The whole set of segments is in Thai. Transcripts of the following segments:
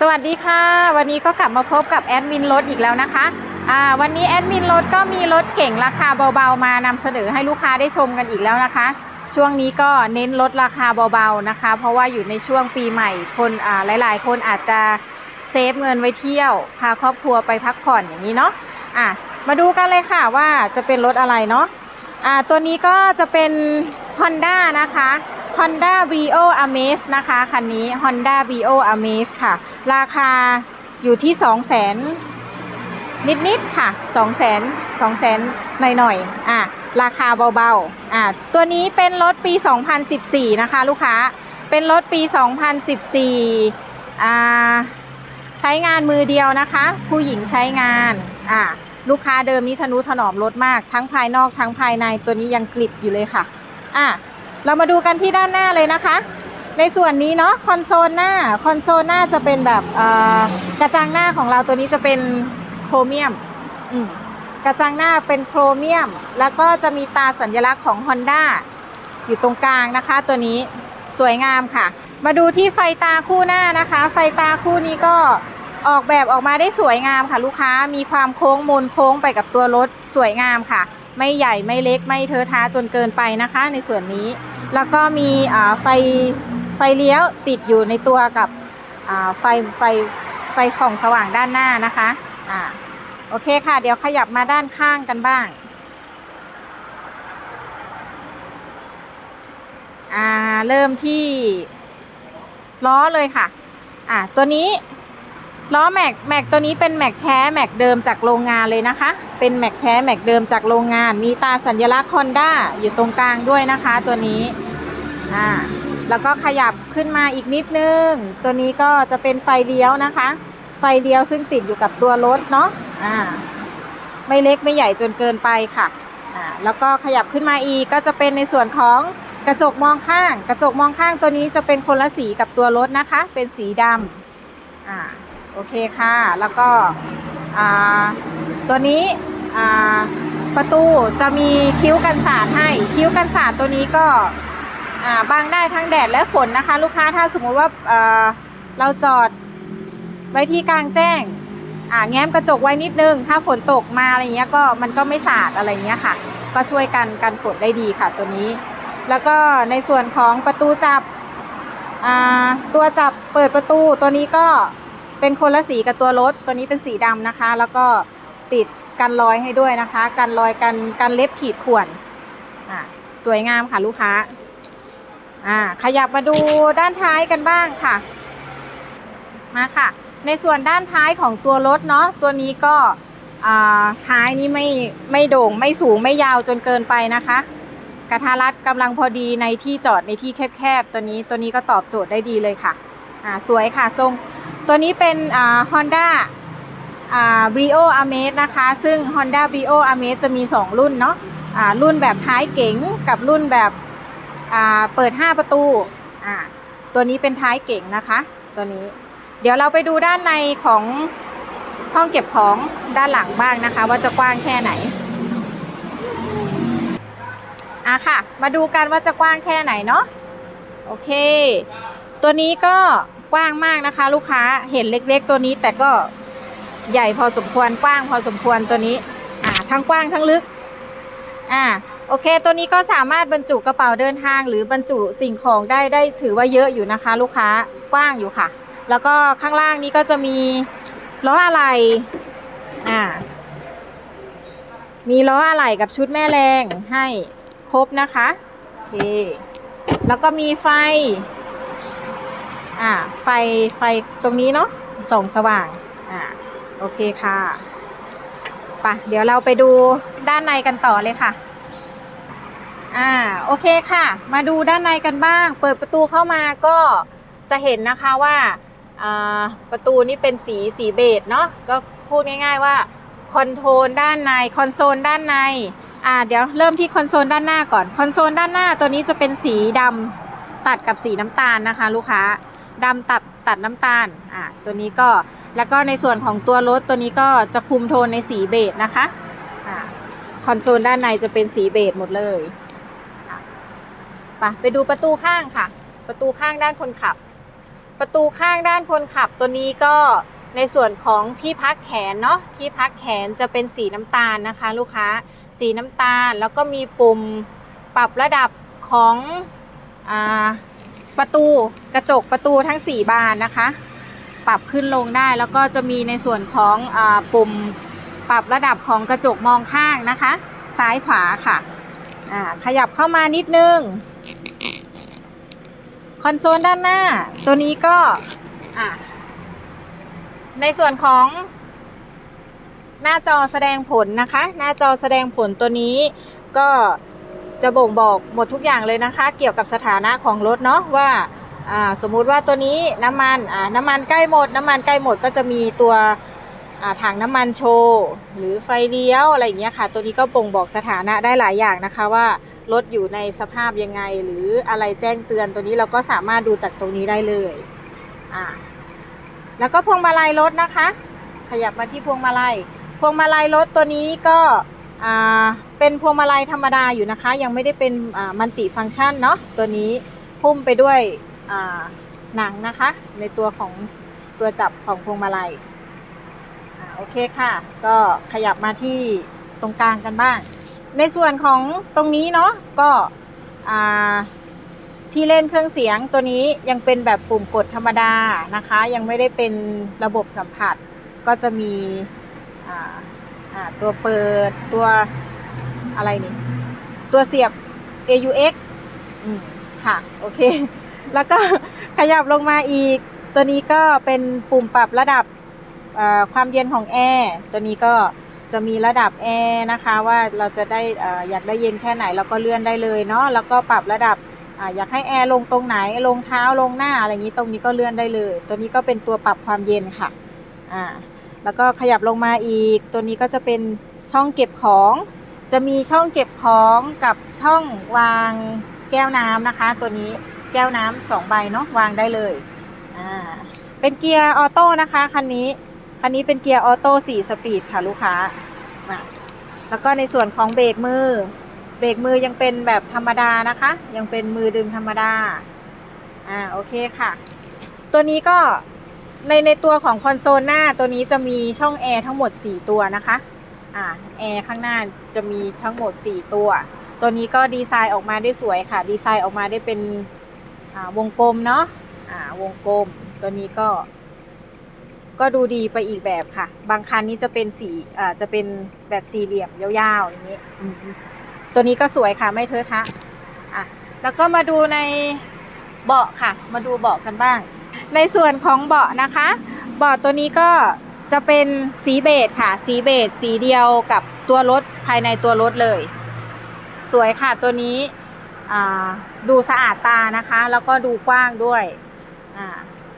สวัสดีค่ะ วันนี้ก็กลับมาพบกับแอดมินรถอีกแล้วนะคะวันนี้แอดมินรถก็มีรถเก่งราคาเบาๆ มานำเสนอให้ลูกค้าได้ชมกันอีกแล้วนะคะ ช่วงนี้ก็เน้นลดราคาเบาๆนะคะ เพราะว่าอยู่ในช่วงปีใหม่คนหลายๆ คนอาจจะเซฟเงินไว้เที่ยว พาครอบครัวไปพักผ่อนอย่างนี้เนาะะมาดูกันเลยค่ะว่าจะเป็นรถอะไรเนาะอ่าตัวนี้ก็จะเป็น Honda นะคะ Honda Vio Amaze นะคะ คันนี้ Honda Vio Amaze ค่ะ ราคาอยู่ที่ 2 0 0 0 0 0นิดๆค่ะ 2 0 0 0 0 0 2 0 0 0 0หน่อยๆอะราคาเบาๆอะตัวนี้เป็นรถปี 2014 นะคะ ลูกค้า เป็นรถปี 2014อ่าใช้งานมือเดียวนะคะ ผู้หญิงใช้งานอะลูกค้าเดิมนี้ทนุถนอมรถมาก ทั้งภายนอกทั้งภายในตัวนี้ยังกริบอยู่เลยค่ะอะ เรามาดูกันที่ด้านหน้าเลยนะคะ ในส่วนนี้เนาะคอนโซลหน้าคอนโซลหน้าจะเป็นแบบกระจังหน้าของเราตัวนี้จะเป็นโครเมียมมกระจังหน้าเป็นโครเมียม แล้วก็จะมีตาสัญลักษณ์ของ Honda อยู่ตรงกลางนะคะ ตัวนี้สวยงามค่ะ มาดูที่ไฟตาคู่หน้านะคะ ไฟตาคู่นี้ก็ออกแบบออกมาได้สวยงามค่ะ ลูกค้ามีความโค้งมนโค้งไปกับตัวรถสวยงามค่ะ ไม่ใหญ่ไม่เล็กไม่เทอะทะจนเกินไปนะคะ ในส่วนนี้ แล้วก็มีไฟไฟเลี้ยวติดอยู่ในตัวกับไฟไฟไฟส่องสว่างด้านหน้านะคะอ่าโอเคค่ะ เดี๋ยวขยับมาด้านข้างกันบ้างอ่าเริ่มที่ล้อเลยค่ะอ่าตัวนี้ ล้อแม็กแม็กตัวนี้เป็นแม็กแท้แม็กเดิมจากโรงงานเลยนะคะ เป็นแม็กแท้แม็กเดิมจากโรงงาน มีตาสัญลักษณ์ฮอนด้าอยู่ตรงกลางด้วยนะคะ ตัวนี้อ่าแล้วก็ขยับขึ้นมาอีกนิดนึง ตัวนี้ก็จะเป็นไฟเลี้ยวนะคะ ไฟเลี้ยวซึ่งติดอยู่กับตัวรถเนาะอ่าไม่เล็กไม่ใหญ่จนเกินไปค่ะอ่าแล้วก็ขยับขึ้นมาอีกก็จะเป็นในส่วนของกระจกมองข้าง กระจกมองข้างตัวนี้จะเป็นคนละสีกับตัวรถนะคะ เป็นสีดำอ่า โอเคค่ะ แล้วก็ตัวนี้ประตูจะมีคิ้วกันสาดให้ คิ้วกันสาดตัวนี้ก็บังได้ทั้งแดดและฝนนะคะ ลูกค้าถ้าสมมุติว่าเอ่อเราจอดไว้ที่กลางแจ้งแง้มกระจกไว้นิดนึง ถ้าฝนตกมาอะไรเงี้ยก็มันก็ไม่สาดอะไรเงี้ยค่ะ ก็ช่วยกันกันฝนได้ดีค่ะตัวนี้ แล้วก็ในส่วนของประตูจับตัวจับเปิดประตูตัวนี้ก็ เป็นคนละสีกับตัวรถ ตัวนี้เป็นสีดำนะคะ แล้วก็ติดกันรอยให้ด้วยนะคะ กันรอยกันกันเล็บขีดข่วนอ่าสวยงามค่ะลูกค้าอ่าขยับมาดูด้านท้ายกันบ้างค่ะ มาค่ะ ในส่วนด้านท้ายของตัวรถเนาะตัวนี้ก็อ่าท้ายนี้ไม่ไม่โด่งไม่สูงไม่ยาวจนเกินไปนะคะ กระทะรัดกำลังพอดีในที่จอดในที่แคบๆตัวนี้ตัวนี้ก็ตอบโจทย์ได้ดีเลยค่ะอ่าสวยค่ะทรง ตัวนี้เป็นฮอ่า Honda อ่า Brio Amaze นะคะ ซึ่ง Honda Brio Amaze จะมี 2 รุ่นเนาะอ่ารุ่นแบบท้ายเก๋งกับรุ่นแบบเปิด 5 ประตู ตัวนี้เป็นท้ายเก่งนะคะ ตัวนี้ เดี๋ยวเราไปดูด้านในของห้องเก็บของด้านหลังบ้างนะคะ ว่าจะกว้างแค่ไหนอะค่ะ มาดูกันว่าจะกว้างแค่ไหนเนาะโอเค ตัวนี้ก็ กว้างมากนะคะ ลูกค้าเห็นเล็กๆ ตัวนี้แต่ก็ใหญ่พอสมควรกว้างพอสมควรตัวนี้อ่าทั้งกว้างทั้งลึกอ่าโอเค ตัวนี้ก็สามารถบรรจุกระเป๋าเดินทาง หรือบรรจุสิ่งของได้ได้ถือว่าเยอะอยู่นะคะ ลูกค้ากว้างอยู่ค่ะ แล้วก็ข้างล่างนี้ก็จะมีล้ออะไหล่อ่ามีล้ออะไหล่กับชุดแม่แรงให้ครบนะคะ โอเค แล้วก็มีไฟ อ่าไฟไฟตรงนี้เนาะส่องสว่างอ่าโอเคค่ะไปะเดี๋ยวเราไปดูด้านในกันต่อเลยค่ะอ่าโอเคค่ะ มาดูด้านในกันบ้าง เปิดประตูเข้ามาก็จะเห็นนะคะว่าอ่าประตูนี่เป็นสีสีเบจเนาะก็พูดง่าย ๆว่าคอนโทรลด้านในคอนโซลด้านในอ่าเดี๋ยวเริ่มที่คอนโซลด้านหน้าก่อนคอนโซลด้านหน้าตัวนี้จะเป็นสีดำตัดกับสีน้ำตาลนะคะ ลูกค้า ดำตัดตัดน้ำตาลอ่าตัวนี้ก็แล้วก็ในส่วนของตัวรถตัวนี้ก็จะคุมโทนในสีเบจนะคะอ่าคอนโซลด้านในจะเป็นสีเบจหมดเลยไปไปดูประตูข้างค่ะ ประตูข้างด้านคนขับ ประตูข้างด้านคนขับตัวนี้ก็ในส่วนของที่พักแขนเนาะที่พักแขนจะเป็นสีน้ำตาลนะคะ ลูกค้าสีน้ำตาลแล้วก็มีปุ่มปรับระดับของอา ประตูกระจกประตูทั้ง 4 บานนะคะ ปรับขึ้นลงได้แล้วก็จะมีในส่วนของอปุ่มปรับระดับของกระจกมองข้างนะคะ ซ้ายขวาค่ะขยับเข้ามานิดนึง คอนโซลด้านหน้า ตัวนี้ก็ในส่วนของหน้าจอแสดงผลนะคะ หน้าจอแสดงผลตัวนี้ก็ จะบ่งบอกหมดทุกอย่างเลยนะคะ เกี่ยวกับสถานะของรถเนาะว่าสมมุติว่าตัวนี้น้ำมันน้ำมันใกล้หมด น้ำมันใกล้หมดก็จะมีตัวถังน้ำมันโชว์หรือไฟเลี้ยวอะไรอย่างเงี้ยค่ะ ตัวนี้ก็บ่งบอกสถานะได้หลายอย่างนะคะว่ารถอยู่ในสภาพยังไง หรืออะไรแจ้งเตือนตัวนี้เราก็สามารถดูจากตรงนี้ได้เลยอ่าแล้วก็พวงมาลัยรถนะคะ ขยับมาที่พวงมาลัยพวงมาลัยรถตัวนี้ก็ เป็นพวงมาลัยธรรมดาอยู่นะคะ ยังไม่ได้เป็นมัลติฟังก์ชันเนาะตัวนี้หุ้มไปด้วยหนังนะคะ ในตัวของตัวจับของพวงมาลัยอโอเคค่ะ ก็ขยับมาที่ตรงกลางกันบ้าง ในส่วนของตรงนี้เนาะก็ที่เล่นเครื่องเสียงตัวนี้ยังเป็นแบบปุ่มกดธรรมดานะคะ ยังไม่ได้เป็นระบบสัมผัสก็จะมี อ่าตัวเปิดตัวอะไรนี่ ตัวเสียบ AUX อืมค่ะ โอเค แล้วก็ขยับลงมาอีก ตัวนี้ก็เป็นปุ่มปรับระดับความเย็นของแอร์ตัวนี้ก็จะมีระดับแอร์นะคะว่าเราจะได้เอ่อยากได้เย็นแค่ไหนเราก็เลื่อนได้เลยเนาะแล้วก็ปรับระดับออยากให้แอร์ลงตรงไหนลงเท้าลงหน้าอะไรอย่างนี้ตรงนี้ก็เลื่อนได้เลย ตัวนี้ก็เป็นตัวปรับความเย็นค่ะอ่า แล้วก็ขยับลงมาอีก ตัวนี้ก็จะเป็นช่องเก็บของ จะมีช่องเก็บของกับช่องวางแก้วน้ำนะคะ ตัวนี้แก้วน้ำสองใบเนาะวางได้เลยอ่าเป็นเกียร์ออโต้นะคะคันนี้คันนี้เป็นเกียร์ออโต้สี่สปีดค่ะลูกค้าอะแล้วก็ในส่วนของเบรกมือ เบรกมือยังเป็นแบบธรรมดานะคะ ยังเป็นมือดึงธรรมดาอ่าโอเคค่ะ ตัวนี้ก็ ในในตัวของคอนโซลหน้าตัวนี้จะมีช่องแอร์ทั้งหมด 4 ตัวนะคะ อ่าแอร์ข้างหน้าจะมีทั้งหมด 4 ตัว ตัวนี้ก็ดีไซน์ออกมาได้สวยค่ะ ดีไซน์ออกมาได้เป็นอ่าวงกลมเนาะอ่าวงกลม ตัวนี้ก็ ก็ดูดีไปอีกแบบค่ะ บางคันนี้จะเป็นสีอ่าจะเป็นแบบสี่เหลี่ยมยาวๆอย่างนี้ตัวนี้ก็สวยค่ะไม่เทอะทะอะแล้วก็มาดูในเบาะค่ะ มาดูเบาะกันบ้าง ในส่วนของเบาะนะคะ เบาะตัวนี้ก็จะเป็นสีเบจค่ะ สีเบจสีเดียวกับตัวรถภายในตัวรถเลย สวยค่ะตัวนี้ดูสะอาดตานะคะ แล้วก็ดูกว้างด้วย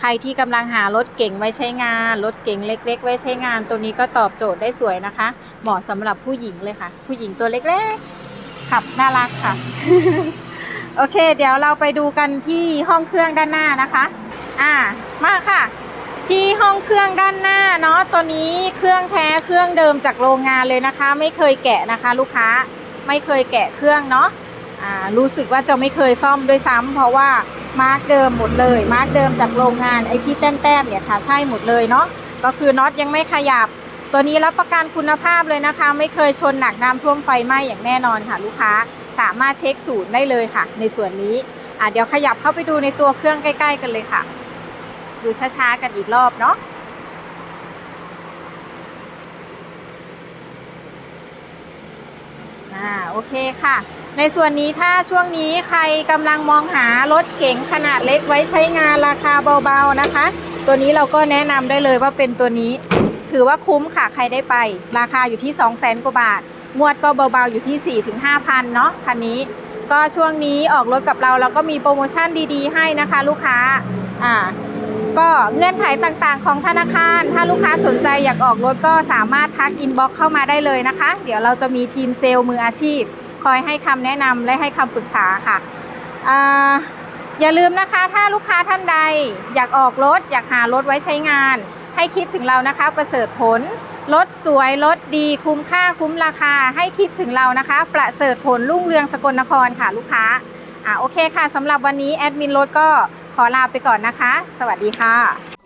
ใครที่กำลังหารถเก่งไว้ใช้งาน รถเก่งเล็ก ๆ ไว้ใช้งาน ตัวนี้ก็ตอบโจทย์ได้สวยนะคะ เหมาะสำหรับผู้หญิงเลยค่ะ ผู้หญิงตัวเล็กๆ ขับน่ารักค่ะ โอเค เดี๋ยวเราไปดูกันที่ห้องเครื่องด้านหน้านะคะ อ่ามาค่ะ ที่ห้องเครื่องด้านหน้าเนาะตัวนี้เครื่องแท้เครื่องเดิมจากโรงงานเลยนะคะ ไม่เคยแกะนะคะ ลูกค้าไม่เคยแกะเครื่องเนาะอ่ารู้สึกว่าจะไม่เคยซ่อมด้วยซ้ำเพราะว่ามาร์กเดิมหมดเลย มาร์กเดิมจากโรงงานไอที่แต้มๆเนี่ยค่ะใช่หมดเลยเนาะก็คือน็อตยังไม่ขยับตัวนี้รับประกันคุณภาพเลยนะคะ ไม่เคยชนหนักน้ำท่วมไฟไหม้อย่างแน่นอนค่ะ ลูกค้าสามารถเช็คศูนย์ได้เลยค่ะ ในส่วนนี้อะเดี๋ยวขยับเข้าไปดูในตัวเครื่องใกล้ ๆ กันเลยค่ะ ดูช้าๆกันอีกรอบเนาะอ่าโอเคค่ะ ในส่วนนี้ถ้าช่วงนี้ใครกำลังมองหารถเก๋งขนาดเล็กไว้ใช้งานราคาเบาๆนะคะ ตัวนี้เราก็แนะนำได้เลยว่าเป็นตัวนี้ ถือว่าคุ้มค่ะใครได้ไป ราคาอยู่ที่ 2 0 0 0 0 0กว่าบาท งวดก็เบาๆอยู่ที่4ถึง5,000เนาะคันนี้ก็ช่วงนี้ออกรถกับเราเราก็มีโปรโมชั่นดีๆ ให้นะคะ ลูกค้า อ่า ก็เงื่อนไขต่างๆ ของธนาคาร ถ้าลูกค้าสนใจอยากออกรถก็สามารถทักอินบ็อกเข้ามาได้เลยนะคะ เดี๋ยวเราจะมีทีมเซลล์มืออาชีพ คอยให้คำแนะนำและให้คำปรึกษาค่ะอย่าลืมนะคะถ้าลูกค้าท่านใดอยากออกรถ อยากหารถไว้ใช้งาน ให้คิดถึงเรานะคะ ประเสริฐผลรถสวยรถดีคุ้มค่าคุ้มราคา ให้คิดถึงเรานะคะ ประเสริฐผลรุ่งเรืองสกลนครค่ะลูกค้าอ่าโอเคค่ะสำหรับวันนี้แอดมินรถก็ ขอลาไปก่อนนะคะ สวัสดีค่ะ